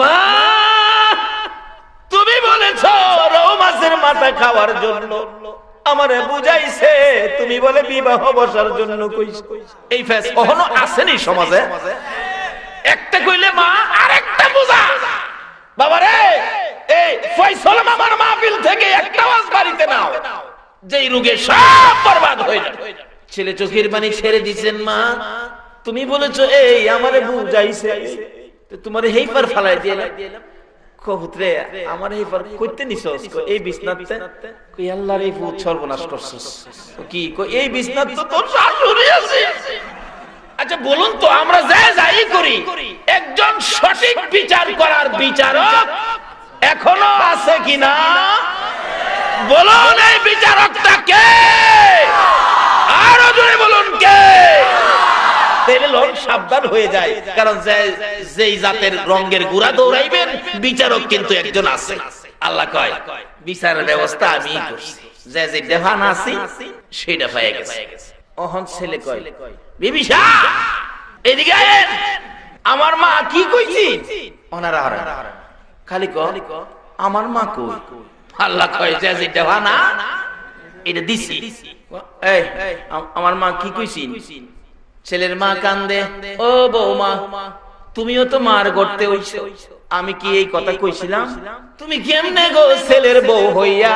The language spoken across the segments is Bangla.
মা, তুমি বলেছ মাথা খাওয়ার জন্য। আমারে বুঝাইছে, তুমি বলে বিবাহ বসার জন্য এই ফেস কখনো আসেনি সমাজে? একটা কইলে মা, আরেকটা বুঝা। বাবা রে এই ফয়সাল মাহফিল থেকে একটা আওয়াজ বাড়িতে নাও। যেই রোগে সব বরবাদ হয়ে যাবে। ছেলে চোখের পানি ছেড়ে দিছেন মা। তুমি বলেছ, এই, আমারে বুঝাইছে। তো তোমার হেই পার ফালাই আমার এই পার কইতে নিছস? এই বিছনাতে? কই আল্লাহর এই ভূত সর্বনাশ করছস। কি? কই এই বিছনাত তো তোর শাশুড়ি আছে। আচ্ছা বলুন তো আমরা যা যাই করি একজন সঠিক বিচার করার বিচারক এখনও আছে কিনা? বলুন এই বিচারকটা কে আরও জোরে বলুন কে তাহলে লোক সাবধান হয়ে যায়। কারণ যেই জাতের রঙের গুড়া দৌড়াইবেন, বিচারক কিন্তু একজন আছে। আল্লাহ কয়, বিচারের ব্যবস্থা আমি যে যে দেহান আছি সেটা পাই গেছে। অহন ছেলে কয় এদিকে আমার মা কি কইছি? ওনারা খালি ক আমার মা কই? আল্লাহ কয়, যে যে দেহানা এটা দিছি। এই, আমার মা কি কইছিন? ছেলের মা কান্দে ও বৌমা তুমিও তো মার গড়তে হইছো আমি কি এই কথা কইছিলাম? তুমি কেমনে গো ছেলের বউ হইয়া?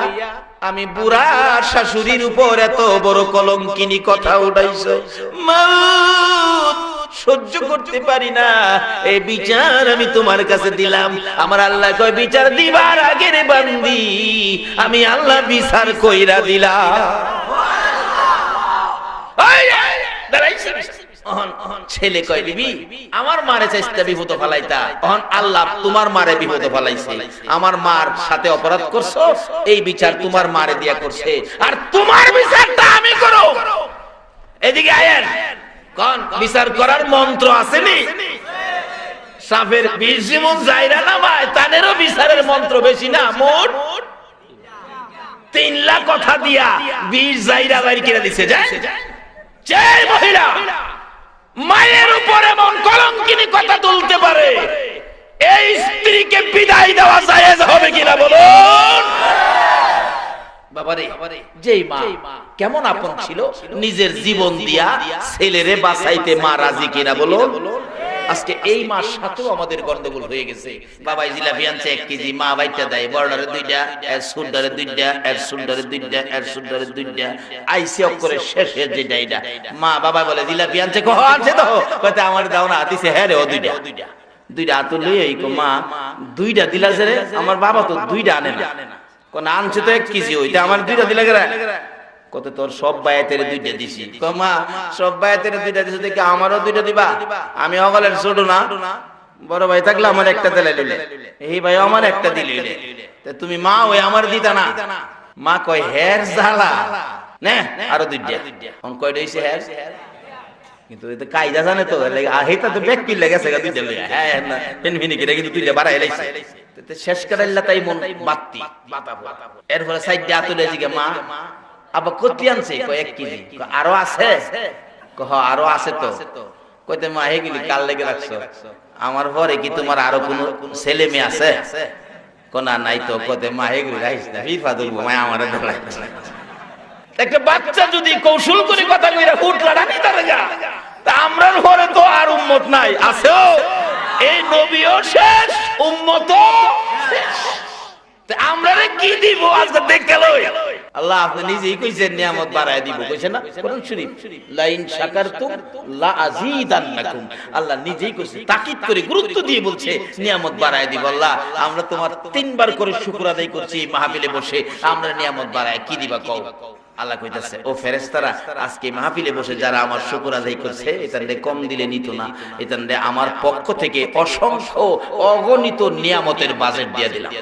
আমি বুড়া শাশুড়ির উপর এত বড় কলঙ্কিনী কথা উঠাইছো। সহ্য করতে পারি না। এই বিচার আমি তোমার কাছে দিলাম। আমার আল্লাহ কয় বিচার দিবার আগের বান্দি আমি আল্লাহ বিচার কইরা দিলাম। দাঁড়াইছে। অহন, ছেলে কয় বিবি আমার মারে চাইতে বিপদ ফালাইতা। অহন আল্লাহ তোমার মারে বিপদ ফালাইছে। আমার মার সাথে অপরাধ করছ এই বিচার তোমার মারে দিয়া করছে। আর তোমার বিচারটা আমি করো। এদিকে আয়েন। কোন বিচার করার মন্ত্র আসেনি সাপের বিষ যেমন জায়রা নামায় তানেরও বিচারের মন্ত্র বেশি না মোট তিন লাখ কথা দিয়া বিষ জাইরা বাইর কিনে দিছে যায় যে মহিলা। মায়ের উপর এমন কলঙ্কিনী কথা তুলতে পারে। এই স্ত্রীকে বিদায় দেওয়া জায়েজ হবে কিনা বলুন? বাবারে যেই মা কেমন আপন ছিল? নিজের জীবন দিয়া ছেলেরে বাঁচাইতে মা রাজি কিনা বলুন? আজকে এই মাস সাথেও আমাদের গন্ডগোল হয়ে গেছে। বাবাই জিলাপি আনছে এক কেজি মা বাইটা দেয়, বর্ডারে দুইটা, এর সুন্ডারে দুইটা, এর সুন্ডারে দুইটা, এর সুন্ডারে দুইটা। আইসি অক্ষরে শেষের যেটা এটা মা বাবা বলে জিলাপি আনছে কহ আনছে তো। কতে আমার দাও না দিছে হ্যাঁ রে, ও দুইটা। দুইটা হাত লই এই কো, মা, দুইটা দিলা আমার বাবা তো দুইটা আনে না। কোন আনছে তো এক কেজি, ওইটা আমার দুইটা দিলা গেরা কত তোর সব বায়াতের দুইটা দিছি। কমা সব বায়াতের দুইটা দিছি দেখে আমারও দুইটা দিবা? আমি অগলের ছোট না। বড় ভাই থাকলে আমার একটা দিলে লইলে। এই ভাই আমার একটা দিলে তা তুমি মা ওই আমার দিতা না। মা কয় হের জালা নে আরও দুইটা। অন কয়টা হইছে হের? কিন্তু এটা কায়দা জানে তো হেটা তো ব্যাক পিল লেগেছে দুইটা লইয়া। হ্যাঁ হ্যাঁ, না পেন ভিনি কিরা কিন্তু দুইটা বাড়াই লাইছে। শেষ করাইলা তাই মন বাত্তি এরপরে সাইড দিয়ে আতুলে জিগে মা। আবার কতি আনছে এক কেজি আরও আছে? কহ আরও আছে তো? কইতে মা হেগুলি কাল লেগে রাখছো? আমার পরে কি তোমার আরও কোনো ছেলে মেয়ে আছে? কোনা নাই তো কতে মা হেগুলি রাখিস না ফিফা মা আমার একটা বাচ্চা যদি কৌশল করে কথা কইরা তার গা তা আমরার ঘরে তো আর উম্মত নাই আছেও এই নবীও শেষ উম্মত আমরা কি দিব? আজকে দেখে লই। আল্লাহ আপনি নিজেই কইছেন নিয়ামত বাড়ায় দিব কইছেন না? কোরআন শরীফ, লাইন শাকারতুম লা আযীদান্নাকুম। আল্লাহ নিজেই কইছে, তাকিদ করে গুরুত্ব দিয়ে বলছে, নিয়ামত বাড়ায় দিব আল্লাহ। আমরা তোমার তিনবার করে শুকর আদায় করছি এই মাহফিলে বসে, আমরা নিয়ামত বাড়ায় কি দিবা কও? আল্লাহ কইতাছে, ও ফেরেশতারা, আজকে মাহফিলে বসে যারা আমার শুকর আদায় করছে এতানরে কম দিলে নিত না এতানরে আমার পক্ষ থেকে অসংখ্য অগণিত নিয়ামতের বাজেট দিয়ে দিলাম।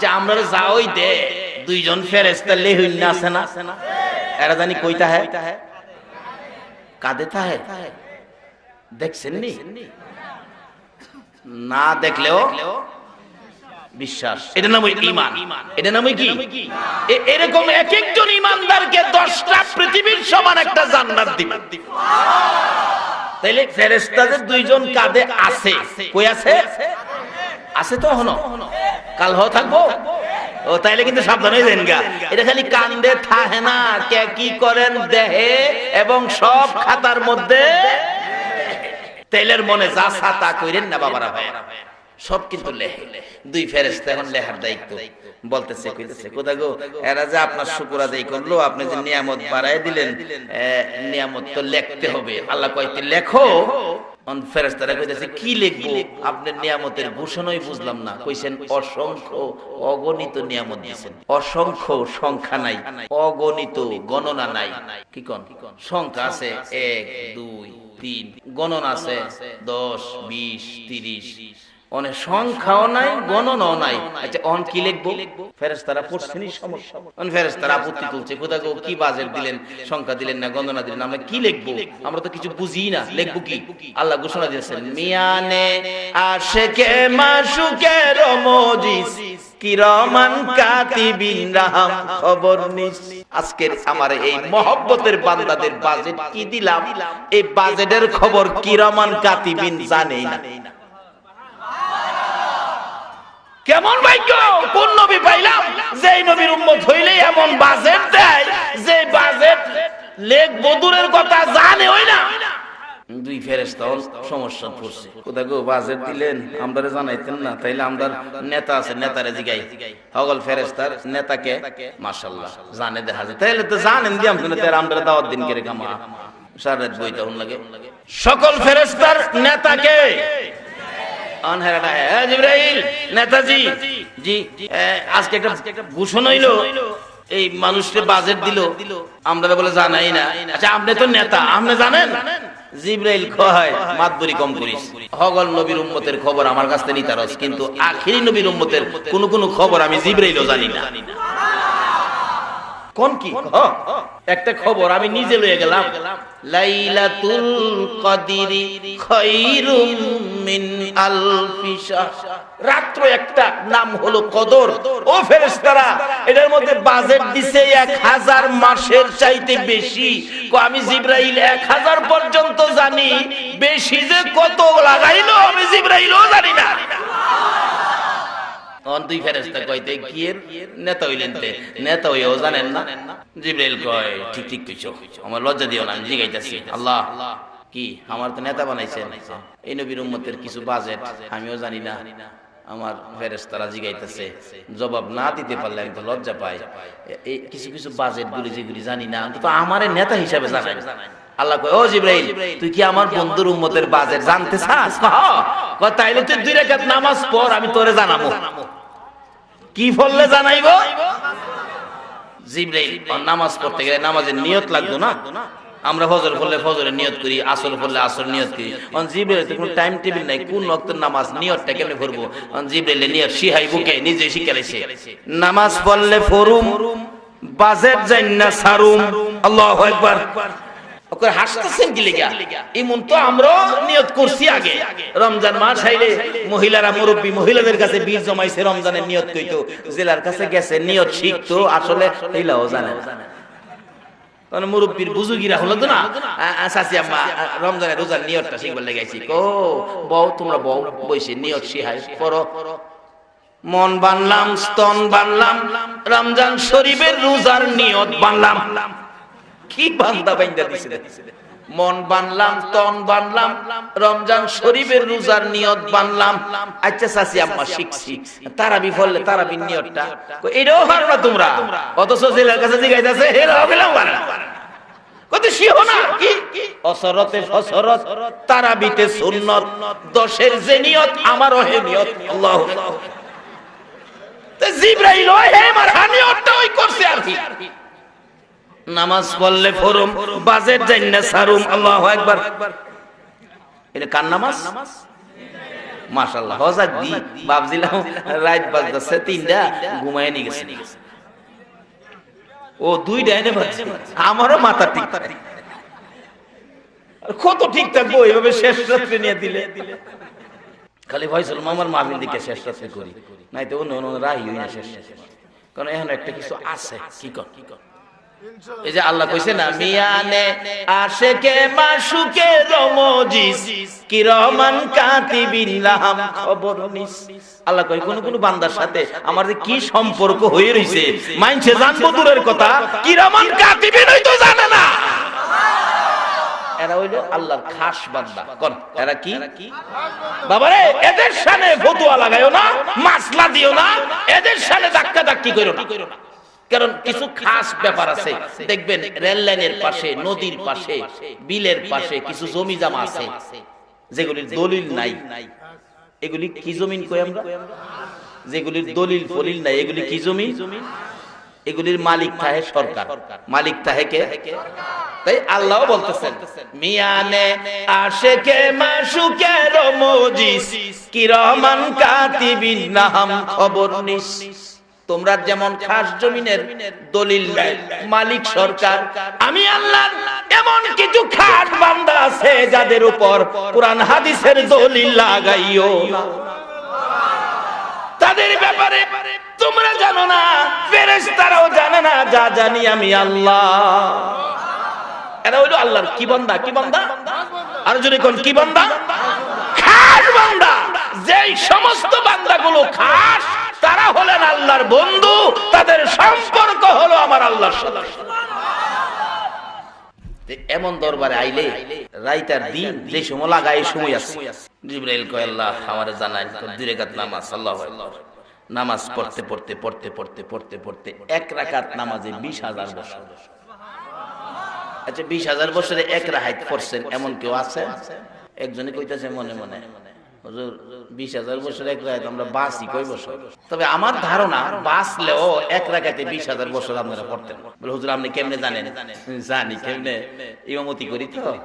আচ্ছা আমরা যাওই দে। দুইজন ফেরেস্তা লেহুল না আছে না? এরা জানি কইতা হ্যাঁ কাঁদে তাহে? দেখছেন নি? না দেখলেও বিশ্বাস। এটা নাম ইমান এটা নাম কি? এরকম এক একজন ইমানদারকে দশটা পৃথিবীর সমান একটা জান্নাত দিবেন তাইলে ফেরেস্তাদের দুইজন কাঁধে আছে। কই আছে? আছে তো হনো কাল হ থাকব? ও, তাইলে কিন্তু সাবধান হয়ে যান গা। এটা খালি কান্দে থাহে না, কে কি করেন দেহে এবং সব খাতার মধ্যে। তেলের মনে যা সাতা কইরেন না বাবারা ভাই সব কিন্তু লেহে। দুই ফেরেস্তা এখন লেহার দায়িত্ব। বলতেছে, কইতেছে কোথা গো, এরা যে আপনার শুকুর আদায় করল, আপনি যে নিয়ামত বাড়ায় দিলেন নিয়ামত তো লিখতে হবে। আল্লাহ কইতে লেখো? অসংখ্য সংখ্যা নাই, অগণিত গণনা নাই। কি সংখ্যা আছে এক, দুই, তিন, গণনা আছে দশ, বিশ, তিরিশ অনেক সংখ্যাও নাই গণনাও নাই। আচ্ছা অন কি লিখব? ফেরেস্তারা পড়ছেনই সমস্যা। অন ফেরেস্তারা আপত্তি তুলছে। গো কি বাজেট দিলেন সংখ্যা দিলেন না গণনা দিলেন? আমরা কি লিখব? আমরা তো কিছু বুঝি না। লিখব কি? আল্লাহ ঘোষণা দিয়েছেন মিয়ানে আশেকে রমজিস কিরমান কাতিবিন রাহাম খবর নিস। আজকের আমার এই মহব্বতের বান্দাদের বাজেট কি দিলাম? এই বাজেটের খবর কিরমান কাতিবিন জানেই না। কেমন ভাগ্য? কোন নবী পাইলাম? যে নবীর উম্মত হইলে এমন বাজেট দেয় যে বাজেট লেখ বদুরের কথা জানে ওই না। দুই ফেরেস্তা সমস্যা পড়ছে। কোথা গো বাজেট দিলেন আমরা জানাইতেন না তাইলে আমরা নেতা আছে নেতারে জিগাই। হগল ফেরেস্তার নেতাকে মাশাল্লাহ জানে দেখা যায়। তাইলে তো জানেন দি আমরা আমরা দাওয়াত দিন করে কামা। সারা রাত হন লাগে। সকল ফেরেস্তার নেতাকে নেতাজি। জি আজকে একটা ঘোষণা হইল। এই মানুষকে বাজেট দিল। আমরা বলে জানাই না। আচ্ছা আপনি তো নেতা। আপনি জানেন? জিব্রাইল কয় মাতবরি কম করিস হগল নবীর উম্মতের খবর আমার কাছ থেকে নিতারস। কিন্তু আখিরি নবীর উম্মতের কোন কোন খবর আমি জিব্রাইলও জানি না। কোন কি? একটা খবর আমি নিজে লয়ে গেলাম। লাইলাতুল কদরি খায়রুম মিন আলফিশা। রাত্র একটা নাম হলো কদর। ও ফেরেশতারা এটার মধ্যে বাজেট দিছে এক হাজার মাসের চাইতে বেশি। কো আমি জিব্রাইল এক হাজার পর্যন্ত জানি। বেশি যে কত লাগাইলো আমি জিব্রাইলও জানি না। তখন দুই ফেরেস্তা নেতা হইলেন তে। নেতা জানেন না। কয়, ঠিক ঠিক কইছো। আমার লজ্জা দিও না, আমি জিগাইতাছি। আল্লাহ, কি, আমার তো নেতা এই নবীর উম্মতের কিছু বাজেট, আমিও জানি না। আমার ফেরেস্তারা জিগাইতেছে। জবাব না দিতে পারলে আমি তো লজ্জা পাই। এই কিছু কিছু বাজেট গুলি যেগুলি জানি না, অন্তত আমারে নেতা হিসাবে জানাই আল্লাহ কয়, ও জিব্রাইল, তুই কি আমার বন্ধুর উম্মতের বাজেট জানতে চাস? কয় তাইলে তুই দুই রাকাত নামাজ পড়, আমি তোরে জানাব। কি ফললে জানাইবো? নামাজ পড়তে গেলে নামাজের নিয়ত লাগতো না? আমরা ফজর পড়লে ফজরের নিয়ত করি, আসর পড়লে আসর নিয়ত করি। অন জিব্রাইল তো কোনো টাইম টেবিল নাই, কোন ওয়াক্তের নামাজ, নিয়তটা কেমনে করব অন নিয়ত শিহাই বুকে, নিজে শিখাইছে নামাজ পড়লে ফরুম, বাজেট জান্না সারুম। আল্লাহু আকবার। ওকে হাসতেছেন কি লেগা? এমন তো আমরা নিয়ত করছি আগে। রমজান মাস আইলে মহিলারা মুরব্বী মহিলাদের কাছে বীজ জমাইছে রমজানের নিয়ত কইতো জেলার কাছে গেছে নিয়ত শিখতো আসলে এইলাও জানে না। কারণ মুরব্বীর বুজুগিরা হলো তো না? চাচি আম্মা রমজানের রোজার নিয়তটা শিখবার লেগেছি কো বউ তোমরা বউ বইছে নিয়ত শিহাই পড়ো। মন বানলাম স্তন বানলাম রমজান শরীফের রোজার নিয়ত বানলাম। কি বান্দা বাইন্দা দিছে মন বানলাম, তন বানলাম, রমজান শরীফের রোজার নিয়ত বানলাম। আচ্ছা চাচি আম্মা, শিখছি। তারাবি ফললে তারাবি নিয়তটা। এটাও পারো না তোমরা। অথচ জেলার কাছে জিগাইতেছে হেরাও গেলাম পারে না। আমারও হে নিয়ত। জিব্রাইল আমার করছে আর কি। নামাজ পড়লে ফরুম, বাজেট না সারুম, আল্লাহু একবার এটা কার নামাজ? মাশাআল্লাহ হজাক দি বাবজিলাম রাত বাজদাছে তিনটা, ঘুমায় নি গেছে। ও, দুইটা এনে বাজছে। আমারও মাথা ঠিক কত ঠিক থাকব, এইভাবে শেষ রাত্রে নিয়ে দিলে। খালি ফয়সল মামার মাহফিল দিকে শেষ রাত্রে করি। নাই তো অন্য অন্য রাহি না শেষ কারণ এখন একটা কিছু আছে কি কর কি কর? এই যে আল্লাহ কইছে না, মিয়ানে আশেকে মাসুকে রমজিস কিরমান কাতিবিল্লাহাম খবর নিস। আল্লাহ কই কোন কোন বান্দার সাথে আমার যে কি সম্পর্ক হয়ে রইছে, মাইনছে জানব দূরের কথা কিরমান কাতিবিন তো জানে না। এরা হইল আল্লাহর খাস বান্দা। কোন? এরা কি? বাবারে, এদের সামনে ফতুয়া লাগাইও না, মাসলা দিও না, এদের সামনে ধাক্কা ধাক্কি করো না। কারণ কিছু খাস ব্যাপার আছে। দেখবেন রেল লাইনের পাশে নদীর পাশে বিলের পাশে কিছু জমি জামা আছে। যেগুলির দলিল নাই। এগুলি কি জমিন কই আমরা? যেগুলির দলিল ফলিল নাই এগুলি কি জমি? এগুলির মালিক তাহে সরকার। মালিক তাহে কে? তাই আল্লাহ বলতেছেন মিয়ানে আশেকে মাসুকে রমজিস কিরমান কাতিবিন নাম খবর নিস। তোমরা যেমন খাস জমিনের দলিল মালিক সরকার, আমি আল্লাহ এমন কিছু খাস বান্দা আছে যাদের উপর কোরআন হাদিসের দলিল লাগাইও তাদের ব্যাপারে তোমরা জানো না, ফেরেশতারাও জানে না, যা জানি আমি আল্লাহ। এরা হইল আল্লাহর কি বান্দা কি বান্দা? আর যদি কোন, কি বান্দা? খাস বান্দা। যেই সমস্ত বান্দাগুলো খাস তারা হলেন আল্লাহর বন্ধু, তাদের সম্পর্ক হলো আমার আল্লাহর সাথে। এমন দরবারে আইলে রাইতার দিন যে সময় লাগা এই সময় আছে। জিব্রাইল কয়, আল্লাহ, আমারে জানাই দুই রাকাত নামাজ, আল্লাহু নামাজ পড়তে পড়তে পড়তে পড়তে পড়তে পড়তে এক রাকাত নামাজে বিশ হাজার বছর। আচ্ছা বিশ হাজার বছরে এক রাহাত পড়ছেন, এমন কেউ আছে? একজনে কইতাছে মনে মনে। বিশ হাজার বছর এক আমরা তবে আমার ধারণা এক বিশ হাজার বছর বলে কেমনে জানি কেমনে? করি।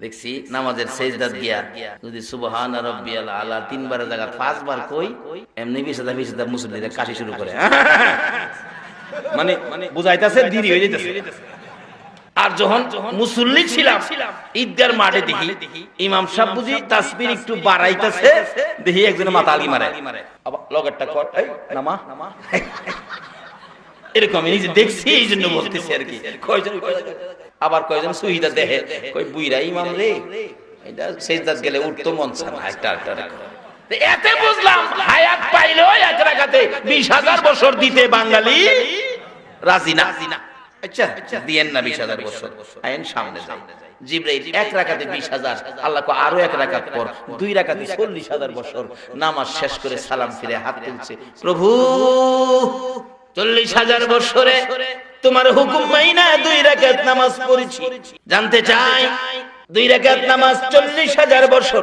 দেখছি নামাজের সেজদাত গিয়া যদি সুবহান রাব্বিয়াল আলা তিনবার জায়গা পাঁচবার কই, এমনি বিশ হাজার বিশ হাজার মুসল্লিদের কাশি শুরু করে। মানে বুঝাইতেছে, দেরি হয়ে যেতেছে আর যখন মুসল্লি ছিলাম, ঈদগার মাঠে দেখি, ইমাম সাহেব বুঝি তাসবির একটু বাড়াইতেছে, দেখি একজনের মাথা আলগি মারে। লগেরটা কর, এই, নামা। এরকম নিজে দেখছি এই জন্য বলতেছি আর কি। কয়জন আবার কয়জন সুহিদা দেহে কই বুইরা ইমাম রে। এটা সেজদাত গেলে উঠতো মন চায় না একটা একটা এতে বুঝলাম, হায়াত পাইলো এক রাখাতে বিশ হাজার বছর দিতে বাঙালি রাজি না। আচ্ছা দিয়েন না বিশ হাজার বছর। আইন সামনে যাই দুই নামাজ তোমার হুকুম দুই নামাজ পড়েছি। জানতে চাই, দুই রাকাত নামাজ চল্লিশ হাজার বছর।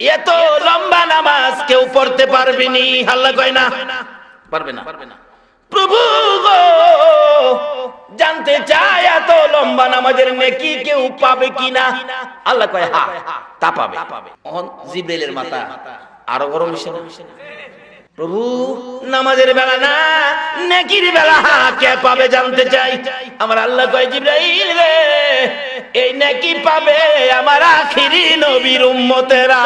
এত লম্বা নামাজ কেউ পড়তে পারবেনি আল্লাহ কয় না পারবে না। পারবে না। প্রভু জানতে চাই এত লম্বা নামাজের নেকি কেউ পাবে কিনা? আল্লাহ কয়, হা, তা পাবে। জিব্রাইলের মাথা আরও গরম প্রভু, নামাজের বেলা না, নেকির বেলা, হা, কে পাবে জানতে চাই? আমার আল্লাহ কয়, জিব্রাইল রে, এই নেকি পাবে আমার আখিরি নবীর উম্মতেরা।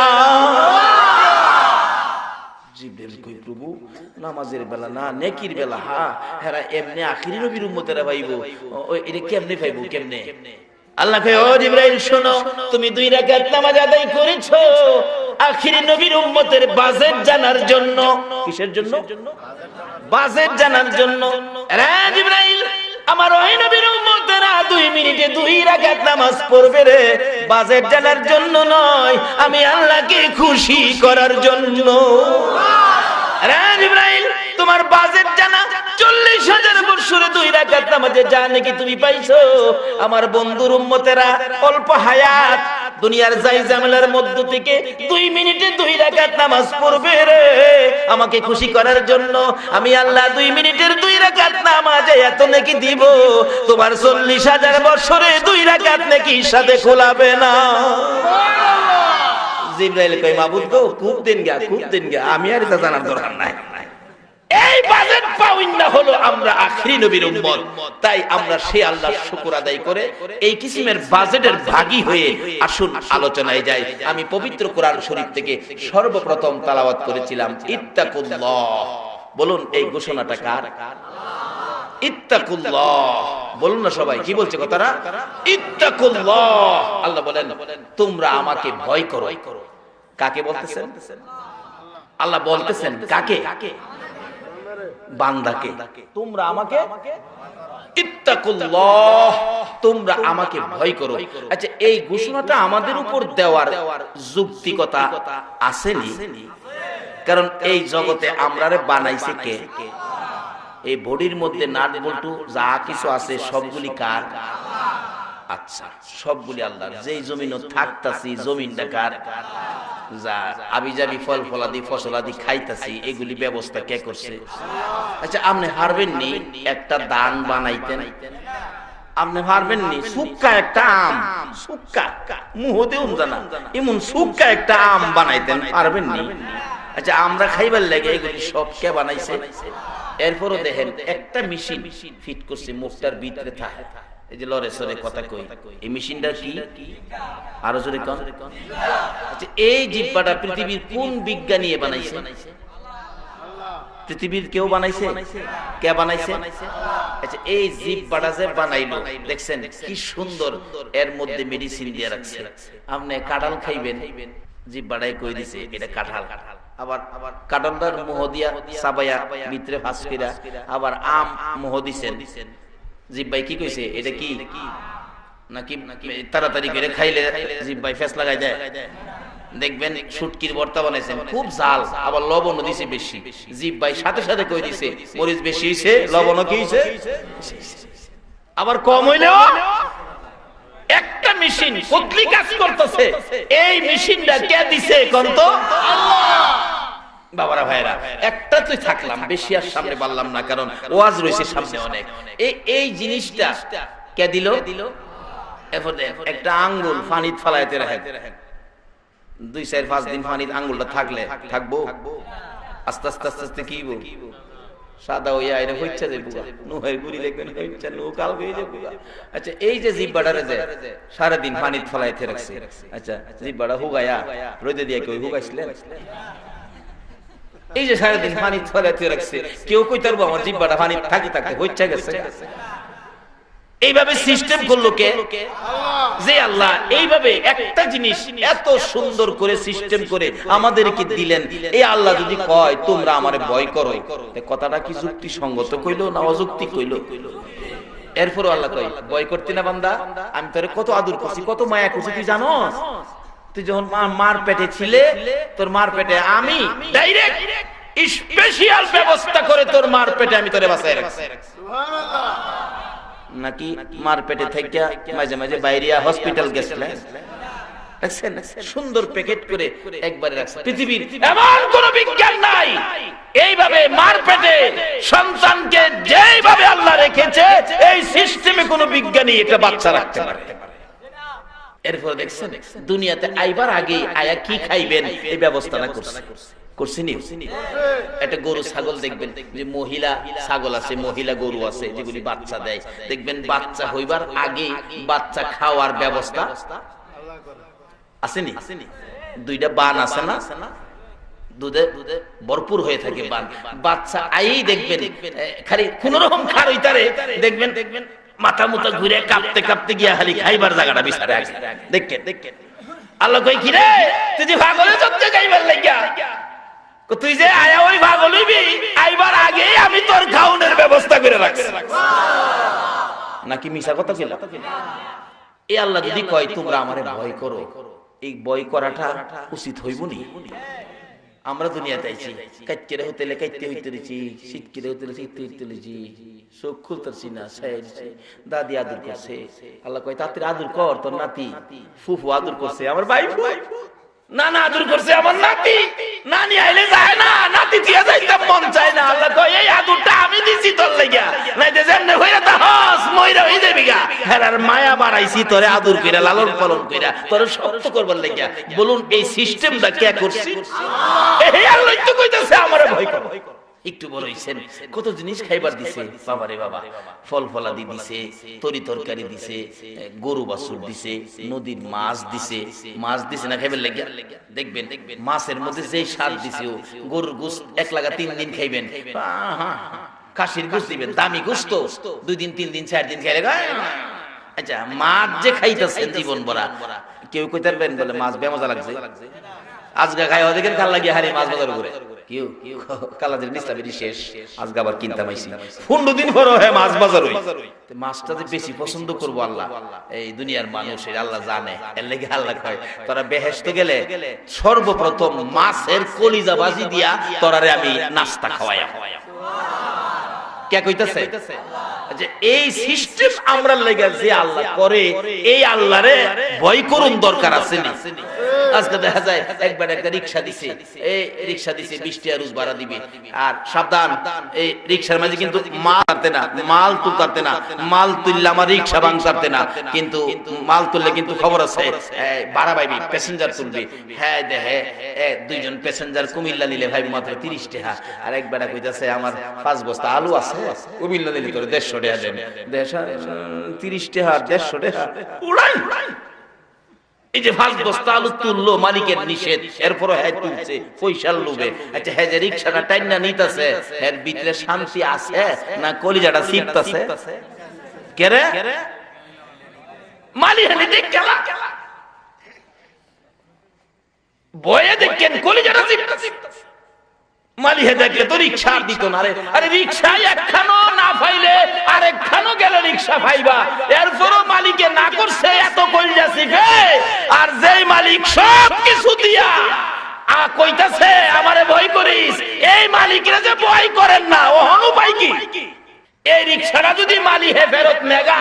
জিব্রাইল কই প্রভু? নামাজের বেলা না, নেকির বেলা, হা? হেরা এমনি আখিরি নবীর উম্মতেরা পাইবো এটা কেমনে পাইবো কেমনে? আল্লাহ কয়, ও জিব্রাইল, শোনো, তুমি দুই রাকাত নামাজ আদায় করেছ। আখিরি নবীর উম্মতের বাজেট জানার জন্য। কিসের জন্য? বাজেট জানার জন্য। রে জিব্রাইল! আমার ওই নবীর উম্মতেরা দুই মিনিটে দুই রাকাত নামাজ পড়বে রে। বাজেট জানার জন্য নয়, আমি আল্লাহকে খুশি করার জন্য। রাজ ইব্রাহিম তোমার বাজেট জানা চল্লিশ হাজার বছরে দুই রাকাত নামাজে যা নাকি তুমি পাইছো। আমার বন্ধুর উম্মতেরা অল্প হায়াত দুনিয়ার যাই ঝামেলার মধ্য থেকে দুই মিনিটে দুই রাকাত নামাজ পড়বে রে। আমাকে খুশি করার জন্য আমি আল্লাহ দুই মিনিটের দুই রাকাত নামাজে এত নাকি দিব। তোমার চল্লিশ হাজার বছরে দুই রাকাত নাকি সাথে খোলাবে না। জিব্রাইল কই মাবুদ গো, খুব দিন গা, খুব দিন গা। আমি আর এটা জানার দরকার নাই। এই বাজেট পাউইন না হলো আমরা আখরি নবীর উম্মত। তাই আমরা সে আল্লাহর শুকর আদায় করে এই কিসিমের বাজেটের ভাগী হয়ে আসুন আলোচনায় যাই। আমি পবিত্র কোরআন শরীফ থেকে সর্বপ্রথম তালাওয়াত করেছিলাম, ইত্তাকুল্লাহ। বলুন, এই ঘোষণাটা কার? ইত্তাকুল্লাহ। বলুন না সবাই, কি বলছে কথাটা? ইত্তাকুল্লাহ। আল্লাহ বলেন, তোমরা আমাকে ভয় করো। কাকে বলতেছেন? আল্লাহ বলতেছেন, কাকে? বান্দাকে। তোমরা আমাকে তোমরা আমাকে ভয় করো। আচ্ছা এই ঘোষণাটা আমাদের উপর দেওয়ার যুক্তিকতা আসেনি। কারণ এই জগতে আমরারে বানাইছে কে? এই বডির মধ্যে নাট বল্টু যা কিছু আছে সবগুলি কার? আচ্ছা সবগুলি আল্লাহ যেই জমিনও থাকতাছি জমিনটা কার? যা ফল ফলাদি ফসলাদি খাইতাছি, এগুলি ব্যবস্থা কে করছে? আচ্ছা আপনি হারবেন নি, একটা দান বানাইতেন। আপনি পারবেন নি, সুক্কা একটা আম। সুক্কা? জানা। এমন সুক্কা একটা আম বানাইতেন পারবেন নি? আচ্ছা আমরা খাইবার লাগে এগুলি সব কে বানাইছে? এরপরও দেখেন, একটা মেশিন ফিট করছে, মুখটার ভিতরে থাকে। কি? আচ্ছা আচ্ছা দেখছেন কি সুন্দর, এর মধ্যে মেডিসিন দিয়ে রাখছে। আপনি কাঁঠাল খাইবেন জিব্বাটাই কই দিছে? এটা কাঁঠাল। আবার আবার কাঁঠালটার মোহ দিয়া সাবাইয়া ভিতরে কইরা, আবার আম মোহ দিছেন। জিব্বাই কি কইছে? এটা কি? নাকি তাড়াতাড়ি করে খাইলে জিব্বাই ফেস লাগাই দেয়। দেখবেন শুটকির ভর্তা বানাইছেন খুব জাল আবার লবণ দিছে বেশি। জিব্বাই সাথে সাথে কই দিছে? মরিচ বেশি হইছে লবণ কি হইছে? আবার কম হইলেও একটা মেশিন কতলি কাজ করতেছে। এই মেশিনটা কে দিছে কোন তো? বাবারা ভাইরা একটা তুই থাকলাম, বেশি আর সামনে পারলাম না, কারণ ওয়াজ রয়েছে সামনে অনেক। এই জিনিসটা কে দিল? একটা আঙ্গুল ফানিত ফালাইতে রাখেন। দুই চার পাঁচ দিন ফানিত আঙ্গুলটা থাকলে থাকব? আস্তে আস্তে আস্তে আস্তে কি? সাদা হইয়া এটা হইছে যে বুয়া নুহের গুড়ি দেখবেন হইছে নু কাল হয়ে যে আচ্ছা এই যে জিব্বাটারে যে সারা দিন পানিত ফলাইতে রাখছে আচ্ছা জিব্বাটা হুগায়া, রোদে দিয়ে কেউ হুগাইছিলেন? এই যে সারাদিন পানি ফলাইতে রাখছে, কেউ কই তারবো আমার জিব্বাটা পানি থাকি থাকতে হইছে গেছে। এইভাবে সিস্টেম যে আল্লাহ, এইভাবে একটা জিনিস এত সুন্দর করে সিস্টেম করে আমাদেরকে দিলেন এই আল্লাহ যদি কয়, তোমরা আমারে ভয় করো। কথাটা কি যুক্তি সঙ্গত কইলো না অযুক্তি কইলো? এরপরও আল্লাহ কই ভয় করতে না বান্দা, আমি তোরে কত আদর করছি, কত মায়া করছি, তুই জানোস? তুই যখন মার পেটে ছিলে তোর মার পেটে আমি ডাইরেক্ট স্পেশাল ব্যবস্থা করে তোর মার পেটে আমি তোরে বাঁচাই রাখছি। নাকি মার পেটে থেকে মাঝে মাঝে বাইরিয়া হসপিটাল গেছিলেন দেখছেন? সুন্দর প্যাকেট করে একবারে রাখছে। পৃথিবীর এমন কোন বিজ্ঞান নাই। এইভাবে মার পেটে সন্তানকে যেইভাবে আল্লাহ রেখেছে এই সিস্টেমে কোনো বিজ্ঞানী একটা বাচ্চা রাখতে পারে। এরপর দেখছেন, দুনিয়াতে আইবার আগে আয়া কি খাইবেন? এই করছে। একটা গরু ছাগল দেখবেন, যে মহিলা ছাগল আছে, মহিলা গরু আছে, যেগুলি বাচ্চা দেয়। দেখবেন বাচ্চা হইবার আগে বাচ্চা খাওয়ার ব্যবস্থা আসেনি দুইটা বান আছে না? দুধে দুধে ভরপুর হয়ে থাকে বান। বাচ্চা আই দেখবেন খালি কোন রকম খার হইতারে। দেখবেন দেখবেন মাথা মুথা ঘুরে কাঁপতে কাঁপতে গিয়া খালি খাইবার জায়গাটা বিচারে আগে। দেখেন। দেখেন আল্লাহ কই কি রে? তুই যে ভাগলে যত্ন গাইবার লাগিয়া? তুই যে আয়া ওই ভাগল হইবি, আইবার আগে আমি তোর খাউনের ব্যবস্থা করে রাখছি। নাকি মিশা কথা ছিল এই আল্লাহ যদি কয়, তোমরা আমারে ভয় করো, এই ভয় করাটা উচিত হইব নি আমরা দুনিয়াতে আইছি কাইতে হোটেলে কাইতে হইতে রেছি শীতকেরে হোটেলে শীত হইতে রেছি চোখ খুলতেছি না সাইছি দাদি আদর করছে। আল্লাহ কয় তাতে আদর কর, তোর নাতি ফুফু আদর করছে। আমার ভাই না না আদর করছে আমার নাতি। নানি আইলে যায় না নাতি দিয়ে যাইতে মন চায় না। আল্লাহ কয় এই আদরটা আমি দিছি তোর লাগিয়া। নাই দে যেমনে হইরা তা হস মইরা হই যাবি গা। হেরার মায়া বাড়াইছি তোরে আদর কইরা লালন পালন কইরা তোরে শক্ত করবার লাগিয়া। বলুন এই সিস্টেমটা কে করছি? এই আল্লাহ তো কইতাছে আমারে ভয় কর। একটু বড় হইছেন। কত জিনিস খাইবার দিছে। বাবারে বাবা। ফল ফলাদি দিছে, তরি তরকারি দিছে, গরু বাছুর দিছে, নদীর মাছ দিছে। মাছ দিছে না খাইবার লাগিয়া? দেখবেন, মাছের মধ্যে যেই স্বাদ দিছে ও, গরুর গোস এক লাগা তিন দিন খাইবেন। খাসির গোস্ত দিবেন, দামি গোস্ত। দুই দিন, তিন দিন, চার দিন খেলে গায় আচ্ছা মাছ যে খাইতেছেন জীবন ভরা, কেউ কইতে পারবেন বলে মাছ বেমজা লাগছে? আজকে খাই ওদিকে কাল লাগিয়ে হারি মাছ বাজার করে কালাদের নিস্তাবেরি শেষ। আজকে আবার কিনতাম আইছি। পনেরো দিন পর হ্যাঁ মাছ বাজার হই। মাছটা যে বেশি পছন্দ করব আল্লাহ। এই দুনিয়ার মানুষের আল্লাহ জানে। এর লেগে আল্লাহ কয় তোরা বেহেস্ত গেলে সর্বপ্রথম মাছের কলিজা বাজি দিয়া তোরারে আমি নাস্তা খাওয়াই কে কইতাছে? যে এই সিস্টেম আমরা লেগে যে আল্লাহ করে, এই আল্লাহরে ভয় করুন দরকার আছে নি আজকে দেখা যায় একবার একটা রিক্সা দিছে, এই রিক্সা দিছে বৃষ্টি আর ভাড়া দিবে। আর সাবধান, এই রিক্সার মাঝে কিন্তু মাল না মাল না, মাল তুললে আমার রিক্সা না। কিন্তু মাল তুললে কিন্তু খবর আছে ভাড়া পাইবি, প্যাসেঞ্জার তুলবি। হ্যাঁ দেখে দুইজন প্যাসেঞ্জার কুমিল্লা নিলে ভাই মাত্র তিরিশ টাকা আর একবার কইতাছে, আমার পাঁচ বস্তা আলু আছে, কুমিল্লা নিলে তোর দেড়শো টাকা দেন তিরিশ টাকা দেড়শো টাকা উড়াই এই যে পাঁচ বস্তা আলু তুললো মালিকের নিষেধ এরপরও হ্যাঁ তুলছে পয়সার লোভে। আচ্ছা হ্যাঁ যে রিক্সাটা টাইনা নিতেছে এর ভিতরে শান্তি আছে না কলিজাটা শিখতেছে কেরে মালি হানি দেখ গেলা বয়ে দেখেন কলিজাটা শিখতেছে মালি হে দেখলে তো রিক্সা আর দিত না রে। আরে রিক্সা একখানো না পাইলে আরেকখানো গেলে রিক্সা পাইবা এরপরও মালিকে না করছে এত কইলা শিখে আর যেই মালিক সব কিছু দিয়া আ কইতাছে, আমারে ভয় করিস। এই মালিকরা যে ভয় করেন না ও হনু পাই কি? এই রিক্সাটা যদি মালি হে ফেরত নেগা,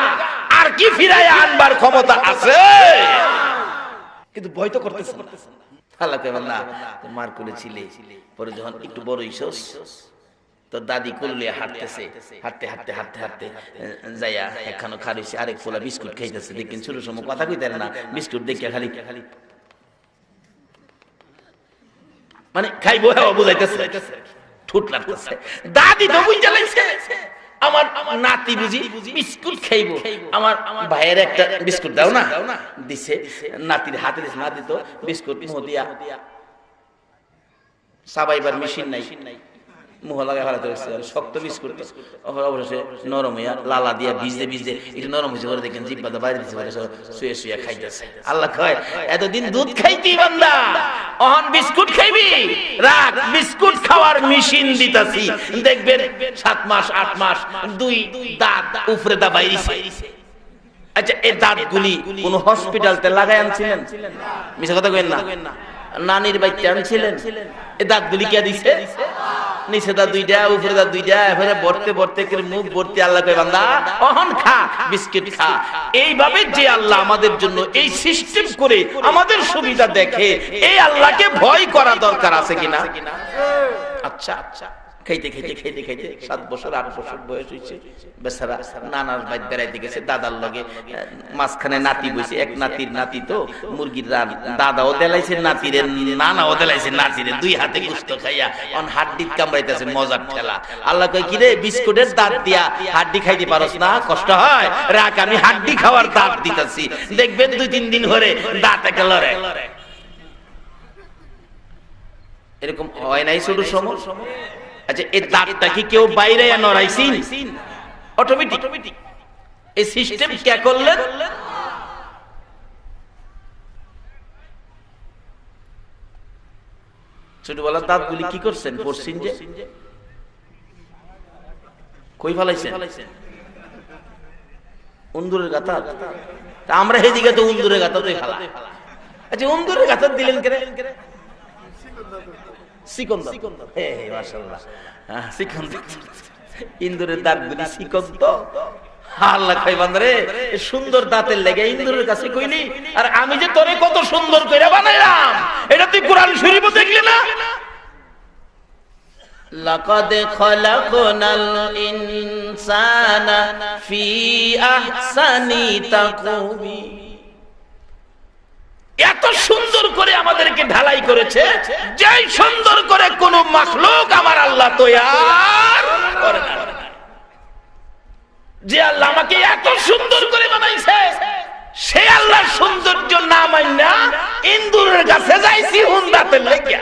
আর কি ফিরায় আনবার ক্ষমতা আছে? কিন্তু ভয় তো করতেছে না। আল্লাহ কইবেন না মার কোলে ছিলে। পরে যখন একটু বড় হইছস তো দাদি কোলে হাঁটতেছে। হাঁটতে হাঁটতে হাঁটতে হাঁটতে যাইয়া একখানো খারিছে আরেক ফোলা বিস্কুট খাইতেছে। দেখেন ছোট সময় কথা কইতে না, বিস্কুট দেখে খালি খালি মানে খাইবো হ্যাঁ বুঝাইতেছে। ঠুট লাগতেছে। দাদি তো বুঝা লাগছে। আমার নাতি বুঝি বিস্কুট খাইবো। আমার ভাইয়ের একটা বিস্কুট দাও না। দিছে। নাতির হাতে দিছে নাতি তো বিস্কুট দিয়া সাবাইবার মেশিন নাই। শক্ত নরম হইয়া লালা দিয়া নরম দিতে শুয়ে শুয়ে খাইতেছে। আল্লাহ এতদিন দুধ খাইতি বান্দা বিস্কুট খাইবি? বিস্কুট খাওয়ার দেখবেন সাত মাস, আট মাস দুই দাঁত উপরে দা বাইরিছে। আচ্ছা এই দাঁতগুলি কোন হসপিটালতে লাগাই আনছিলেন? মিছা কথা কইেন না। নানির বাচ্চা আনছিলেন? এই দাঁতগুলি কে দিছে? নিচে দা দুইটা উপরে দা দুইটা এবারে বর্তে বর্তে করে মুখ ভর্তি আল্লাহ কয় বান্দা অহন খা বিস্কিট খা। এইভাবে যে আল্লাহ আমাদের জন্য এই সিস্টেম করে আমাদের সুবিধা দেখে এই আল্লাহকে ভয় করা দরকার আছে কিনা? আচ্ছা আচ্ছা। খাইতে খাইতে খাইতে খাইতে সাত বছর, আট বছর বয়স হয়েছে বেচারা নানার বাইর বেড়াইতে গেছে দাদার লগে। মাঝখানে নাতি বসে, এক নাতির নাতি তো, মুরগির রান। দাদাও দেলাইছে নাতিরে দেলাইছে দুই হাতে গুস্ত খাইয়া অন হাড্ডি কামড়াইতেছে মজার আল্লাহ কয় কি রে বিস্কুটের দাঁত দিয়া হাড্ডি খাইতে পারস না? কষ্ট হয়? রাখ, আমি হাড্ডি খাওয়ার দাঁত দিতেছি। দেখবেন দুই, তিন দিন ধরে দাঁত একে লড়ে। এরকম হয় নাই ছোট সময়? আচ্ছা এই দাঁতটা কি কেউ বাইরে নড়াইছিন? অটোমেটিক এই সিস্টেম কে করলেন? ছোটবেলার দাঁতগুলি কি করছেন? পড়ছেন যে? কই ফেলাইছেন? উন্দুরের তা আমরা হেদিকে তো উন্দুরের গাতা তো খেলা। আচ্ছা উন্দুরের গাতা দিলেন কেন? সিকন্দর হে হে মাশাআল্লাহ হ্যাঁ, সিকন্দর ইন্দুরের দাঁতগুলি সিকন্দ আল্লাহ কই বান্দরে এ সুন্দর দাঁতের লেগে ইন্দুরের কাছে কইলি আর আমি যে তোরে কত সুন্দর কইরা বানাইলাম এটা তুই কোরআন শরীফ দেখলি না لقد خلقنا الإنسان في أحسن تقويم এত সুন্দর করে আমাদেরকে ঢালাই করেছে যে সুন্দর করে কোন মাখলুক আমার আল্লাহ তৈয়ার করে যে আল্লাহ আমাকে এত সুন্দর করে বানাইছে, সে আল্লাহ সৌন্দর্য না মান্না ইন্দুরের কাছে যাইছি হুন্দাতে লেগিয়া।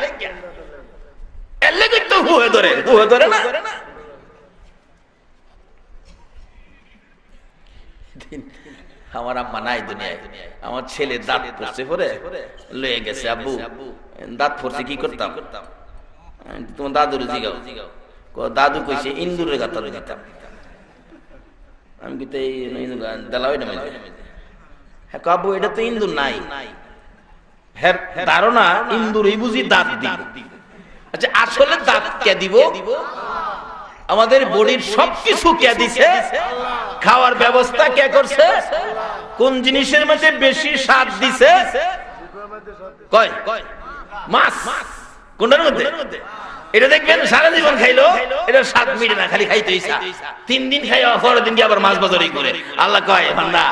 না। আমার আম্মা নাই দুনিয়ায়। আমার ছেলে দাঁত পড়ছে পরে। লয়ে গেছে আব্বু। দাঁত পড়ছে কি করতাম? তোমার দাদুর জিগাও। ক- দাদু কইছে ইন্দুরের গাতার দিতাম। আমি কিন্তু এই দেলাওই না হ্যাঁ কাবু এটা তো ইন্দুর নাই। হ্যাঁ ধারণা ইন্দুর এই বুঝি দাঁত দিব। আচ্ছা আসলে দাঁত কে দিব? আমাদের বডির সবকিছু কে দিছে? খাওয়ার ব্যবস্থা কে করছে? কোন জিনিসের মধ্যে বেশি স্বাদ দিছে? কয়? মাছ। কোনটার মধ্যে? এটা দেখবেন সারা জীবন খাইলো এটা স্বাদ মিটে না খালি খাইতে ইচ্ছা তিন দিন খাই পরের দিন আবার মাছ বাজারই করে। আল্লাহ কয় বান্দা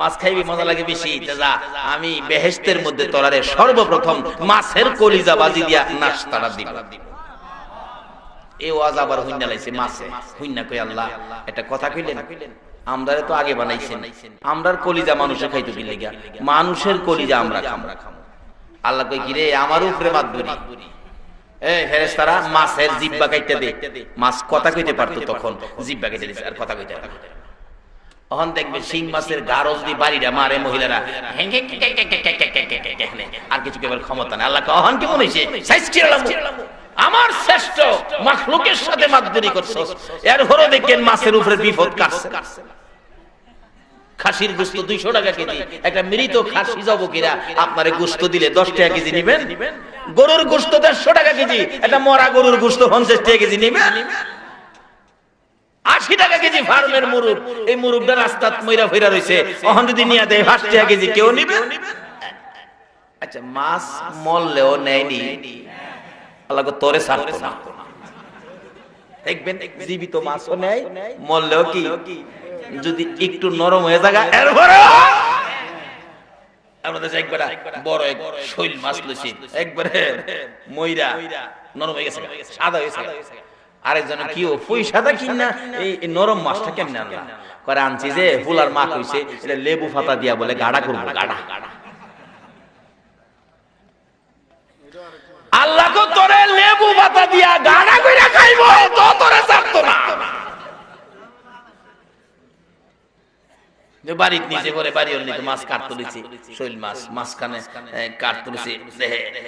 মাছ খাইবি মজা লাগে বেশি যা। আমি বেহেশতের মধ্যে তোরারে সর্বপ্রথম মাছের কলিজা বাজি দিয়া নাস্তাটা দিব। এ ওয়াজ আবার হুইন্না লাইছে হুইন্না কই আল্লাহ একটা কথা কইলেন আমরা তো আগে বানাইছেন আমরার কলিজা মানুষে খাইতে গিয়া মানুষের কলিজা আমরা আমরা খাম আল্লাহ কই কি রে আমার উপরে মাদবুরি ফেরেশতারা মাছের জিব্বা কাইতে দে মাছ কথা কইতে পারতো তখন জিব্বা কাইতে দিছে আর কথা কইতে পারতো অহন দেখবে শিং মাছের গারো যদি বাড়িটা মারে মহিলারা আর কিছু কেবল ক্ষমতা নেই আল্লাহ অহন কি মনে আমার শ্রেষ্ঠ মাখলুকের সাথে মাতবুরি করছ এর হলো দেখেন মাছের উপরে বিপদ কাটছে? খাসির গোস্ত দুইশো টাকা কেজি। একটা মৃত খাসি জবকিরা আপনারে গোস্ত দিলে দশ টাকা কেজি নিবেন? গরুর গোস্ত দেড়শো টাকা কেজি। একটা মরা গরুর গোস্ত পঞ্চাশ টাকা কেজি নিবেন? আশি টাকা কেজি ফার্মের মুরুগ এই মুরুগটা রাস্তাত মইরা ফিরা রয়েছে ওখান যদি নিয়ে দেয়, পাঁচ টাকা কেজি কেউ নিবে? আচ্ছা মাছ মরলেও নেয়নি। আল্লাহ তোরে ছাড়তো না। দেখবেন জীবিত মাছও নেয় মরলেও কি? যদি একটু নরম হয়ে থাকা এরপরে আমাদের দেশে বড় এক শৈল মাছ লইছি একবারে ময়রা নরম হয়ে গেছে সাদা আরেকজন কি ও ফুই সাদা কিনা এই নরম মাছটা কেমনে আনলা? করে আনছি যে ফুলার মা কইছে এটা লেবু ফাতা দিয়া বলে গাড়া করব গাড়া আল্লাহ তোরে লেবু পাতা দিয়া গাড়া কইরা তো তোরে না। যে বাড়ির নিচে বাড়ি নিতে মাছ কাট তুলেছি শৈল মাছ, মাঝখানে কাট তুলেছি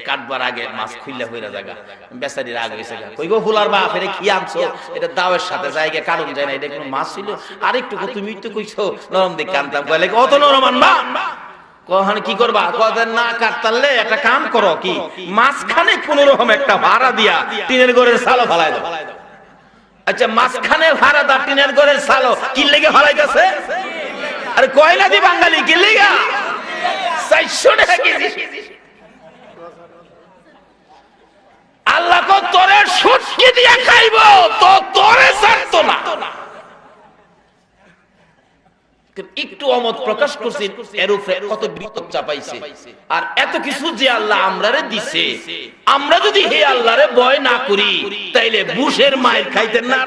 কাটবার আগে মাছ খুললে হইরা জায়গা বেচারি রাগ হয়েছে গা। কই গো ফুলার বাপ, এটা কি আনছো? এটা দাওয়ের সাথে জায়গা কারণ যায় না, এটা কোনো মাছ ছিল? আর একটু তুমি একটু কইছো, নরম দিক কইলে, অত নরম আনবা? কখন কি করবা? কদের না কাটতালে একটা কাম করো কি? মাঝখানে কোন রকম একটা ভাড়া দিয়া টিনের ঘরের সালো ফালাই দাও। আচ্ছা মাঝখানে ভাড়া দা টিনের ঘরের সালো কি লেগে ফালাইতেছে? আরে কয়লা দি বাঙালি, কি লেগা? চারশো টাকা কেজি। আল্লাহ কো তোরে সুটকি দিয়া খাইব, তো তোরে ছাড়তো না। একটু অমত প্রকাশ করছেন, এর উপরে কত বিপদ চাপাইছে। আর এত কিছু যে আল্লাহ আমরারে দিছে, আমরা যদি হে আল্লাহরে ভয় না করি, তাইলে বুশের মায়ের খাইতেন না